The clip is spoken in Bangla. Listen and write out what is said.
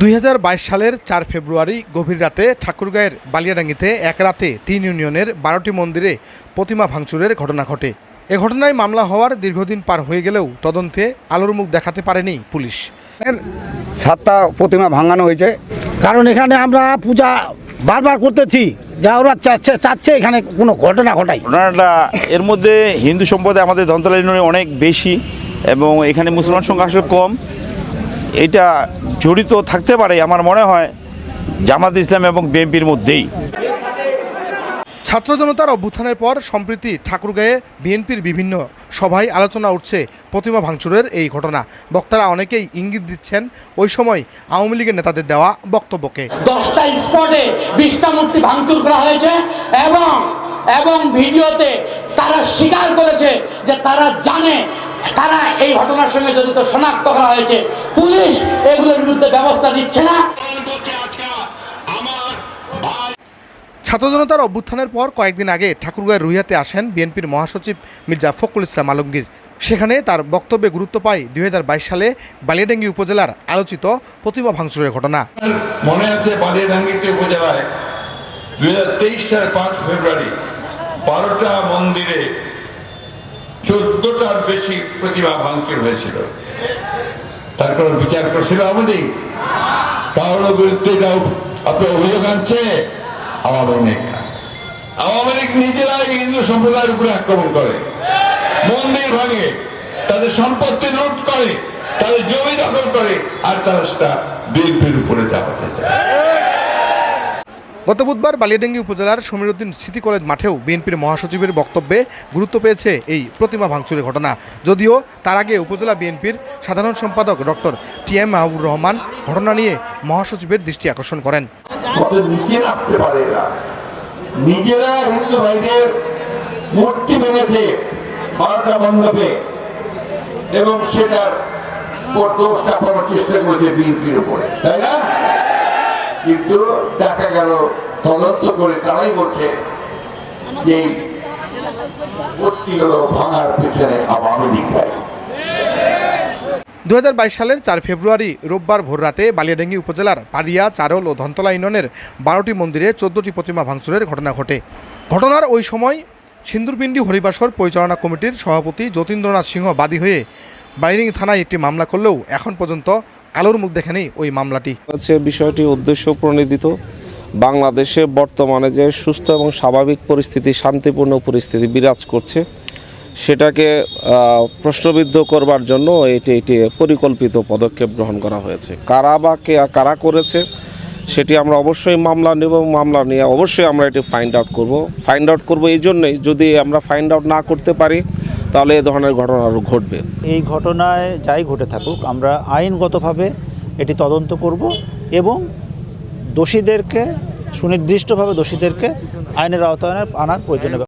দুই হাজার বাইশ সালের চার ফেব্রুয়ারি গভীর রাতে ঠাকুরগাঁয়ের বালিয়াডাঙ্গিতে এক রাতে তিন ইউনিয়নের বারোটি মন্দিরে প্রতিমা ভাঙচুরের ঘটনা ঘটে। এ ঘটনায় মামলা হওয়ার দীর্ঘদিন পার হয়ে গেলেও তদন্তে আলোর মুখ দেখাতে পারেনি পুলিশ। সাতটা প্রতিমা ভাঙানো হয়েছে। কারণ এখানে আমরা পূজা বারবার করতেছি যা ওরা চাচ্ছে চাচ্ছে এখানে কোনো ঘটনা ঘটাই। ঘটনাটা এর মধ্যে হিন্দু সম্প্রদায় আমাদের দন্তলা ইউনিয়নে অনেক বেশি এবং এখানে মুসলমান সংখ্যা আসলে কম। এটা জড়িত থাকতে পারে আমার মনে হয় জামাত ইসলাম এবং বিএনপির মধ্যেই। ছাত্র জনতার অভ্যুত্থানের পর সম্প্রতি ঠাকুরগাঁয়ে বিএনপির বিভিন্ন সভায় আলোচনা উঠছে প্রতিমা ভাঙচুরের এই ঘটনা। বক্তারা অনেকেই ইঙ্গিত দিচ্ছেন ওই সময় আওয়ামী লীগের নেতাদের দেওয়া বক্তব্যকে। দশটা স্পটে বিশটা মূর্তি ভাঙচুর করা হয়েছে এবং এবং ভিডিওতে তারা স্বীকার করেছে যে তারা জানে তারা এই ঘটনার সঙ্গে জড়িত শনাক্ত করা হয়েছে। পুলিশ এগুলোর বিরুদ্ধে ব্যবস্থা নিচ্ছে না। ছাত্র জনতার অভ্যুত্থানের পর কয়েকদিন আগে ঠাকুরগাঁয়ের রুইয়াতে আসেন বিএনপির মহাসচিব মির্জা ফখরুল ইসলাম আলমগীর। সেখানে তার বক্তব্যে গুরুত্ব পায় দুই হাজার বাইশ সালে বালিয়াডাঙ্গি উপজেলার আলোচিত প্রতিমা ভাঙচুরের ঘটনা। মনে আছে বালিয়াডাঙ্গিতে উপজেলায় দুই হাজার তেইশ সালের পাঁচ ফেব্রুয়ারি বারোটা মন্দিরে বেশি প্রতিমা ভাঙচুর হয়েছিল। তার কোনো বিচার করছিল আমাদের কারোর বিরুদ্ধে এটা আপনার অভিযোগ আনছে? আওয়ামী লীগ। আওয়ামী লীগ নিজেরাই হিন্দু সম্প্রদায়ের উপরে আক্রমণ করে। মন্দির ভাঙে, তাদের সম্পত্তি লুট করে, তাদের জমি দখল করে, আর তারা সেটা বিএনপির উপরে চাপাতে চায়। গত বুধবার বালিয়াডাঙ্গি উপজেলার সমীরউদ্দিন স্মৃতি কলেজ মাঠেও বিএনপির মহাসচিবের বক্তব্যে গুরুত্ব পেয়েছে এই প্রতিমা ভাঙচুরের ঘটনা। যদিও তার আগে উপজেলা বিএনপির সাধারণ সম্পাদক doctor T M Mahbur Rahman ঘটনা নিয়ে মহাসচিবের দৃষ্টি আকর্ষণ করেন। এবং সেটার চেষ্টা করেছে বিএনপির উপরে, তাই না? কিন্তু দেখা গেল, তদন্ত করে তারাই বলছে যে ভাঙার পেছনে আওয়ামী লীগ দু সালের চার ফেব্রুয়ারি রোববার ভোররাতে বালিয়াডাঙ্গি উপজেলার পাড়িয়া, চারল ও ধনতলা ইউনিয়নের বারোটি মন্দিরে চোদ্দটি প্রতিমা ভাঙচুরের ঘটনা ঘটে। ঘটনার ওই সময় সিন্দুরপিণ্ডি হরিবাসর পরিচালনা কমিটির সভাপতি যতীন্দ্রনাথ সিংহ বাদী হয়ে বাইরিং থানায় একটি মামলা করলেও এখন পর্যন্ত আলোর মুখ দেখেনি ওই মামলাটি। হচ্ছে বিষয়টি উদ্দেশ্য প্রণোদিত। বাংলাদেশে বর্তমানে যে সুস্থ এবং স্বাভাবিক পরিস্থিতি, শান্তিপূর্ণ পরিস্থিতি বিরাজ করছে, সেটাকে প্রশ্নবিদ্ধ করবার জন্য এটি এটি পরিকল্পিত পদক্ষেপ গ্রহণ করা হয়েছে। কারা বা কে, কারা করেছে, সেটি আমরা অবশ্যই মামলা নেব মামলা নিয়ে অবশ্যই আমরা এটি ফাইন্ড আউট করব। ফাইন্ড আউট করব এই জন্যই যদি আমরা ফাইন্ড আউট না করতে পারি তাহলে এ ধরনের ঘটনা আরও ঘটবে। এই ঘটনায় যাই ঘটে থাকুক, আমরা আইনগতভাবে এটি তদন্ত করব এবং দোষীদেরকে, সুনির্দিষ্টভাবে দোষীদেরকে আইনের আওতায় আনার প্রয়োজনীয়